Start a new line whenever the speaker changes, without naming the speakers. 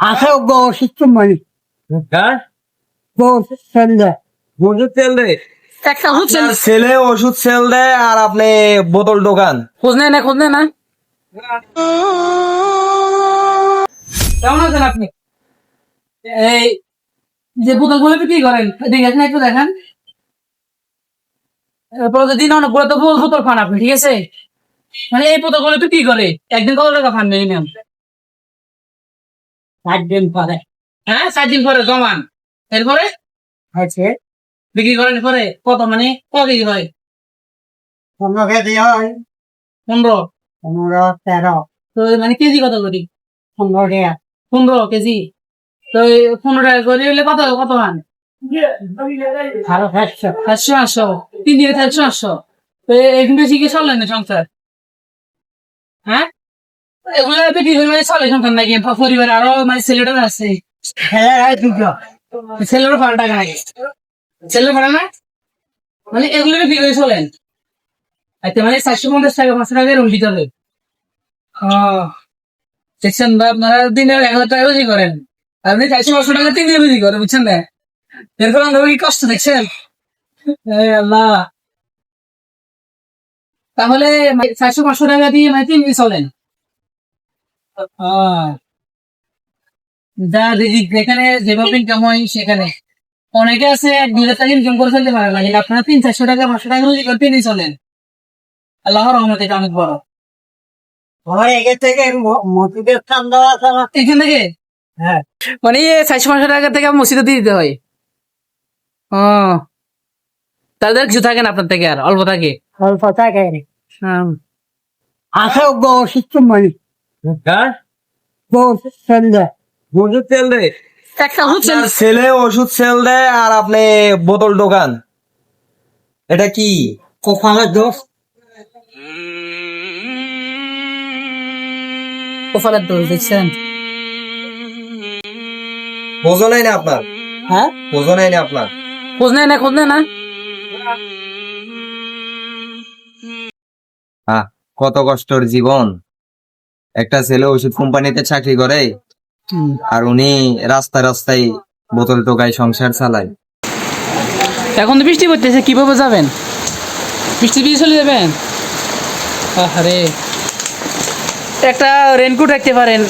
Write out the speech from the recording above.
আছে ওষুধ মানে।
হ্যাঁ?
ওষুধ ফেললে
ওষুধ তেল দেয়?
একটা হচ্ছে।
ছেলে ওষুধ সেল দেয় আর আপনি বোতল দোকান
খোঁজ নেয় না খোঁজ নেয় না। কেমন আছেন আপনি? এই যে বোতলগুলো বিক্রি করেন দেখেছেন একটু দেখান। প্রতিদিন অনেকগুলো তো বোতল খান আপনি ঠিক আছে? মানে এই বোতলগুলো বিক্রি করে একদিন কত টাকা ফান মিনিমাম
ষাট দিন পরে।
হ্যাঁ চার দিন পরে জমান। এরপরে?
আছে
বিক্রি করেন পরে কত মানে কত কেজি হয়?
পনেরো কেজি হয়।
পনেরো?
পনেরো তেরো।
তো মানে কেজি কত করি?
পনেরো টাকা।
পনেরো কেজি। তো পনেরো টাকা করে হলে কত কত মান?
আরও চারশো
সাতশো আটশো তিন দিনে চারশো আটশো তো এখন বেশি কি চলে না সংসার? হ্যাঁ? এগুলো বিক্রি করে মানে চলে সংসার নাকি? পরিবার আরও মানে আছে।
হ্যাঁ
টাকা ছেলের না? মানে এগুলো বিক্রি করে চলেন। আচ্ছা মানে চারশো পঞ্চাশ টাকা পাঁচশো টাকা রুম দিতে হবে দেখছেন বা আপনারা দিনে এক হাজার টাকা বেশি করেন। আপনি চারশো পাঁচশো টাকা তিন দিনে বেশি করেন বুঝছেন না? কি কষ্ট দেখছেন? আল্লাহ। তাহলে মানে চারশো পাঁচশো টাকা দিয়ে মানে তিন দিন চলেন। যা রিজিক যেখানে যেভাবে ইনকাম হয় সেখানে। অনেকে আছে এক দুই টাকা ইনকাম করে ফেলতে পারে না কিন্তু আপনারা তিন চারশো টাকা পাঁচশো টাকা রুজি করে তিনই চলেন। আল্লাহর রহমতে এটা অনেক বড়। এখান থেকে
হ্যাঁ।
মানে চারশো পাঁচশো টাকা থেকে মসজিদে দিয়ে দিতে হয়। ও। তাদের কিছু থাকে না আপনার থেকে আর অল্প থাকে?
অল্প থাকে। ওষুধ মানে
হ্যাঁ?
ওষুধ
দেয়
হচ্ছে
ছেলে ওষুধ সেল দেয় আর আপনি বোতল দোকান এটা কি?
দোষ?
দেখছেন?
বোঝো নাই না আপনার?
হ্যাঁ?
বোঝো নাই না আপনার?
খোঁজ নেয় না খোঁজ নেয় না।
কত কষ্টর জীবন। একটা ছেলে ওষুধ কোম্পানিতে চাকরি করে আর উনি রাস্তায় রাস্তায় বোতল টোকায় সংসার চালায়।
এখন তো বৃষ্টি পড়তেছে কীভাবে যাবেন? বৃষ্টি দিয়ে চলে যাবেন? আরে একটা রেনকোট রাখতে পারেন।